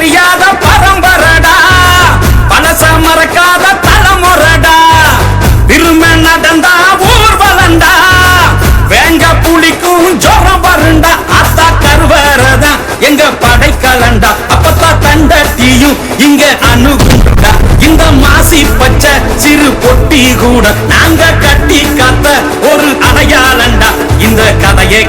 தெரியாத பரம்பரடா பழச மறக்காத தலைமுறடா விரும்ப நடந்தா ஊர்வலண்டா வேங்க புளிக்கும் ஜோரம் வருண்டா. அத்தா கருவறதா. எங்க படைக்கலண்டா அப்பத்தா தண்டத்தியும் இங்க அணுகுண்டா. இந்த மாசி பச்சை சிறு பொட்டி கூட நாங்க கட்டி காத்த ஒரு அடையாளண்டா. இந்த கதையை